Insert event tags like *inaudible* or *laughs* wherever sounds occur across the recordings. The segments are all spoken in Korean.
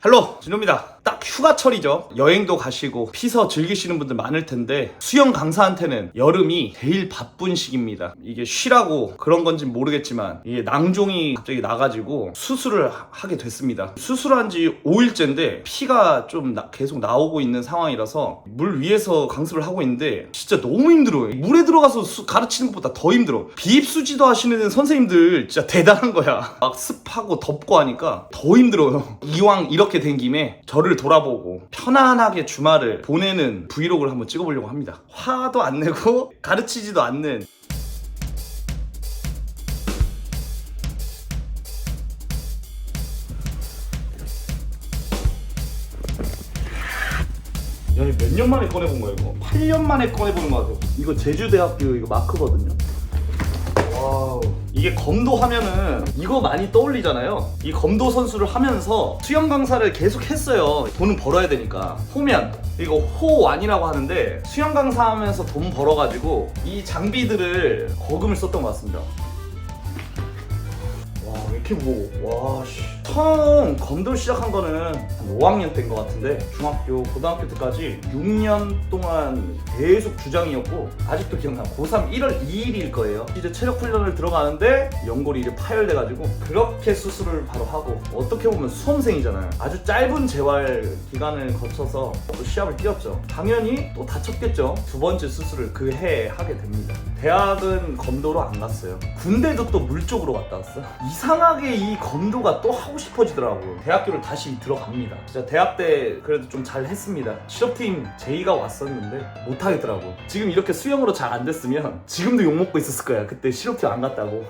할로 진호입니다. 딱 휴가철이죠. 여행도 가시고 피서 즐기시는 분들 많을 텐데 수영 강사한테는 여름이 제일 바쁜 시기입니다. 이게 쉬라고 그런 건지 모르겠지만 이게 낭종이 갑자기 나가지고 수술을 하- 하게 됐습니다. 수술한 지 5일째인데 피가 좀 나- 계속 나오고 있는 상황이라서 물 위에서 강습을 하고 있는데 진짜 너무 힘들어요. 물에 들어가서 수- 가르치는 것보다 더 힘들어. 비입수지도 하시는 선생님들 진짜 대단한 거야. 막 습하고 덥고 하니까 더 힘들어요. 이왕 이렇게 된 김에 저를 돌아보 고 편안하게 주말을 보내는 브이로그를 한번 찍어보려고 합니다. 화도 안 내고 *laughs* 가르치지도 않는 야, 몇년 만에 꺼내본 거야, 이거? 8년 만에 꺼내보는 거 같아요. 이거 제주대학교 이거 마크거든요. 이게 검도 하면은 이거 많이 떠올리잖아요. 이 검도 선수를 하면서 수영 강사를 계속 했어요. 돈은 벌어야 되니까. 호면. 이거 호완이라고 하는데 수영 강사 하면서 돈 벌어가지고 이 장비들을 거금을 썼던 것 같습니다. 와, 왜 이렇게 무거워? 와, 씨. 처음 검도를 시작한 거는 한 5학년 때인 것 같은데 중학교, 고등학교 때까지 6년 동안 계속 주장이었고 아직도 기억나. 고3 1월 2일일 거예요. 이제 체력 훈련을 들어가는데 연골이 이제 파열돼가지고 그렇게 수술을 바로 하고 어떻게 보면 수험생이잖아요. 아주 짧은 재활 기간을 거쳐서 또 시합을 뛰었죠. 당연히 또 다쳤겠죠. 두 번째 수술을 그 해에 하게 됩니다. 대학은 검도로 안 갔어요. 군대도 또 물 쪽으로 갔다 왔어. 이상하게 이 검도가 또 하고 싶어지더라고요. 대학교를 다시 들어갑니다. 진짜 대학 때 그래도 좀 잘 했습니다. 실업팀 제의가 왔었는데 못 하겠더라고. 지금 이렇게 수영으로 잘 안 됐으면 지금도 욕 먹고 있었을 거야. 그때 실업팀 안 갔다고.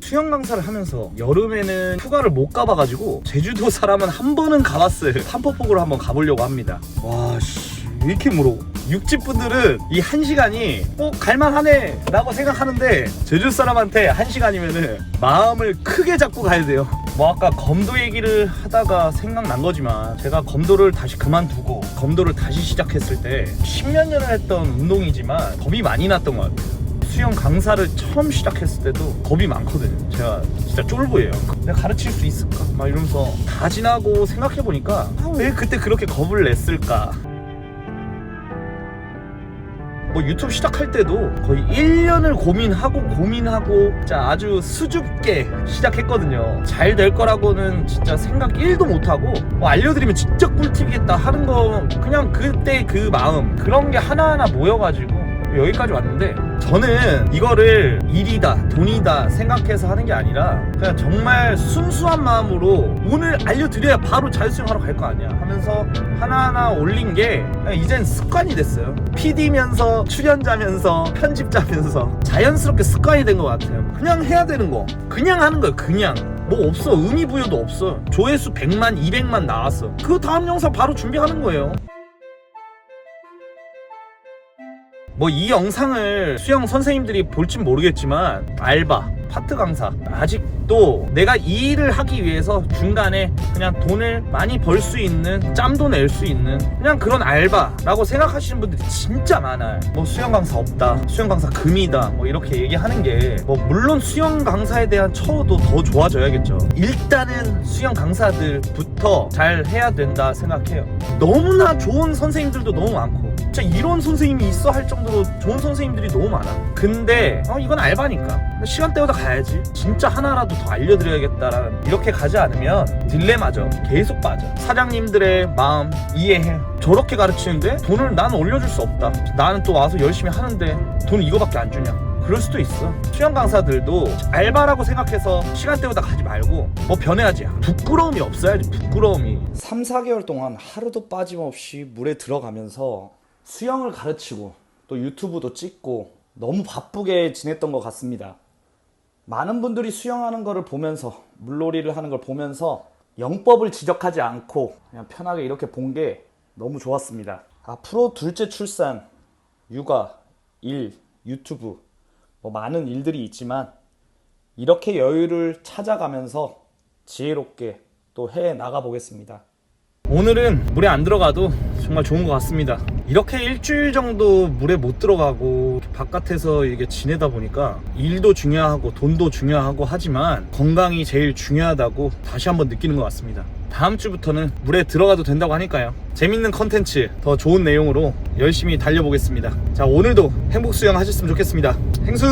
수영 강사를 하면서 여름에는 휴가를 못 가봐가지고 제주도 사람은 한 번은 가봤어요. 삼포폭으로 한번 가보려고 합니다. 와, 씨, 왜 이렇게 물어? 육지 분들은 이 한 시간이 어 갈만하네 라고 생각하는데 제주 사람한테 한 시간이면은 마음을 크게 잡고 가야 돼요. 뭐 아까 검도 얘기를 하다가 생각난 거지만 제가 검도를 다시 그만두고 검도를 다시 시작했을 때 십몇 년을 했던 운동이지만 겁이 많이 났던 것 같아요. 수영 강사를 처음 시작했을 때도 겁이 많거든요. 제가 진짜 쫄보예요. 내가 가르칠 수 있을까? 막 이러면서 다 지나고 생각해보니까 아, 왜 그때 그렇게 겁을 냈을까? 뭐 유튜브 시작할 때도 거의 1년을 고민하고 고민하고 진짜 아주 수줍게 시작했거든요. 잘 될 거라고는 진짜 생각 1도 못하고 뭐 알려드리면 진짜 꿀팁이겠다 하는 거 그냥 그때 그 마음 그런 게 하나하나 모여가지고 여기까지 왔는데 저는 이거를 일이다 돈이다 생각해서 하는 게 아니라 그냥 정말 순수한 마음으로 오늘 알려드려야 바로 자유수영하러 갈 거 아니야 하면서 하나하나 올린 게 이젠 습관이 됐어요. PD면서 출연자면서 편집자면서 자연스럽게 습관이 된 것 같아요. 그냥 해야 되는 거. 그냥 하는 거예요 그냥. 뭐 없어. 의미 부여도 없어. 조회수 100만 200만 나왔어. 그 다음 영상 바로 준비하는 거예요 뭐 이 영상을 수영 선생님들이 볼진 모르겠지만 알바 파트 강사. 아직도 내가 이 일을 하기 위해서 중간에 그냥 돈을 많이 벌 수 있는 짬도 낼 수 있는 그냥 그런 알바라고 생각하시는 분들이 진짜 많아요. 뭐 수영 강사 없다 수영 강사 금이다 뭐 이렇게 얘기하는 게 뭐 물론 수영 강사에 대한 처우도 더 좋아져야겠죠. 일단은 수영 강사들부터 잘 해야 된다 생각해요. 너무나 좋은 선생님들도 너무 많고 진짜 이런 선생님이 있어 할 정도로 좋은 선생님들이 너무 많아. 근데 어, 이건 알바니까. 시간 때우다 가야지. 진짜 하나라도 더 알려드려야겠다라는 이렇게 가지 않으면 딜레마죠. 계속 빠져. 사장님들의 마음 이해해. 저렇게 가르치는데 돈을 난 올려줄 수 없다. 나는 또 와서 열심히 하는데 돈 이거밖에 안 주냐. 그럴 수도 있어. 수영 강사들도 알바라고 생각해서 시간 때우다 가지 말고 뭐 변해야지. 부끄러움이 없어야지. 부끄러움이. 3, 4개월 동안 하루도 빠짐없이 물에 들어가면서 수영을 가르치고 또 유튜브도 찍고 너무 바쁘게 지냈던 것 같습니다. 많은 분들이 수영하는 거를 보면서 물놀이를 하는 걸 보면서 영법을 지적하지 않고 그냥 편하게 이렇게 본 게 너무 좋았습니다. 앞으로 둘째 출산, 육아, 일, 유튜브 뭐 많은 일들이 있지만 이렇게 여유를 찾아가면서 지혜롭게 또 해 나가 보겠습니다. 오늘은 물에 안 들어가도 정말 좋은 것 같습니다. 이렇게 일주일 정도 물에 못 들어가고 바깥에서 이게 지내다 보니까 일도 중요하고 돈도 중요하고 하지만 건강이 제일 중요하다고 다시 한번 느끼는 것 같습니다. 다음 주부터는 물에 들어가도 된다고 하니까요. 재밌는 컨텐츠, 더 좋은 내용으로 열심히 달려보겠습니다. 자, 오늘도 행복 수영 하셨으면 좋겠습니다. 행수!